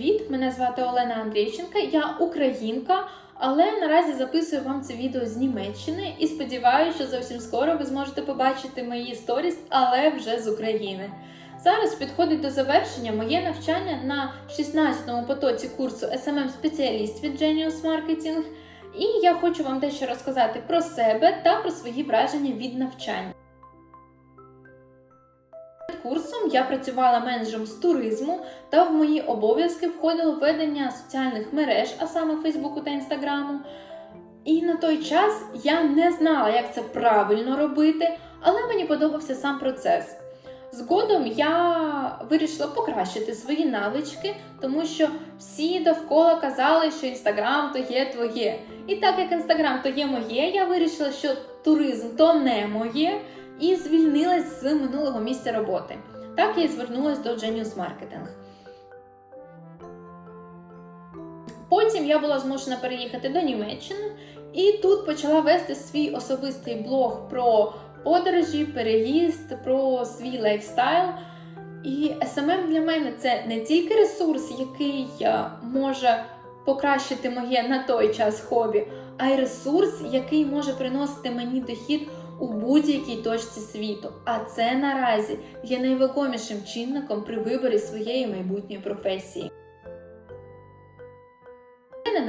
привіт! Мене звати Олена Андрійченка, я українка, але наразі записую вам це відео з Німеччини і сподіваюся, що зовсім скоро ви зможете побачити мої сторіс, але вже з України. Зараз підходить до завершення моє навчання на 16-му потоці курсу SMM спеціаліст від Genius Marketing, і я хочу вам дещо розказати про себе та про свої враження від навчання. Курсом я працювала менеджером з туризму, та в мої обов'язки входило ведення соціальних мереж, а саме Фейсбуку та Інстаграму. І на той час я не знала, як це правильно робити, але мені подобався сам процес. Згодом я вирішила покращити свої навички, тому що всі довкола казали, що інстаграм то є твоє. І так як інстаграм то є моє, я вирішила, що туризм то не моє, і звільнилась з минулого місця роботи. Так я і звернулася до Genius Marketing. Потім я була змушена переїхати до Німеччини і тут почала вести свій особистий блог про подорожі, переїзд, про свій лайфстайл. І SMM для мене це не тільки ресурс, який е, може покращити моє на той час хобі, а й ресурс, який може приносити мені дохід у будь-якій точці світу. А це наразі є найвагомішим чинником при виборі своєї майбутньої професії.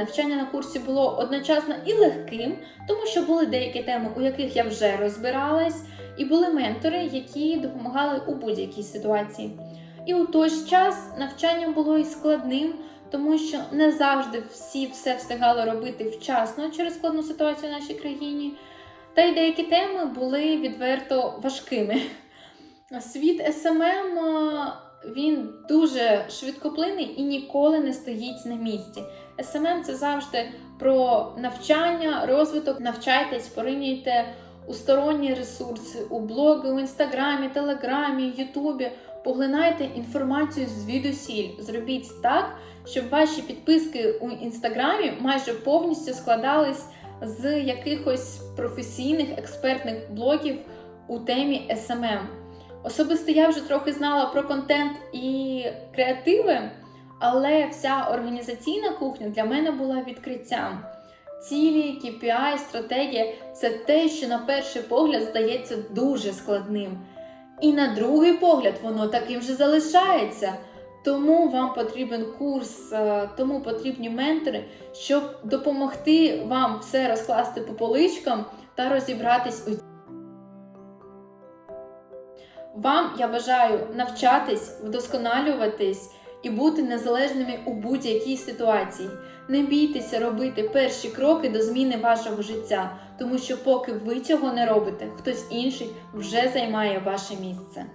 Навчання на курсі було одночасно і легким, тому що були деякі теми, у яких я вже розбиралась, і були ментори, які допомагали у будь-якій ситуації. І у той ж час навчання було і складним, тому що не завжди всі все встигали робити вчасно через складну ситуацію в нашій країні. Та й деякі теми були відверто важкими. Світ СММ він дуже швидкоплинний і ніколи не стоїть на місці. СММ це завжди про навчання, розвиток. Навчайтесь, порівнюйте у сторонні ресурси, у блоги, у інстаграмі, телеграмі, ютубі. Поглинайте інформацію звідусіль. Зробіть так, щоб ваші підписки у інстаграмі майже повністю складались з якихось професійних експертних блогів у темі SMM. Особисто я вже трохи знала про контент і креативи, але вся організаційна кухня для мене була відкриттям. Цілі, KPI, стратегія це те, що на перший погляд здається дуже складним. І на другий погляд воно таким же залишається. Тому вам потрібен курс, е, тому потрібні ментори, щоб допомогти вам все розкласти по поличкам та розібратись у вам я бажаю навчатись, вдосконалюватись і бути незалежними у будь-якій ситуації. Не бійтеся робити перші кроки до зміни вашого життя, тому що поки ви цього не робите, хтось інший вже займає ваше місце.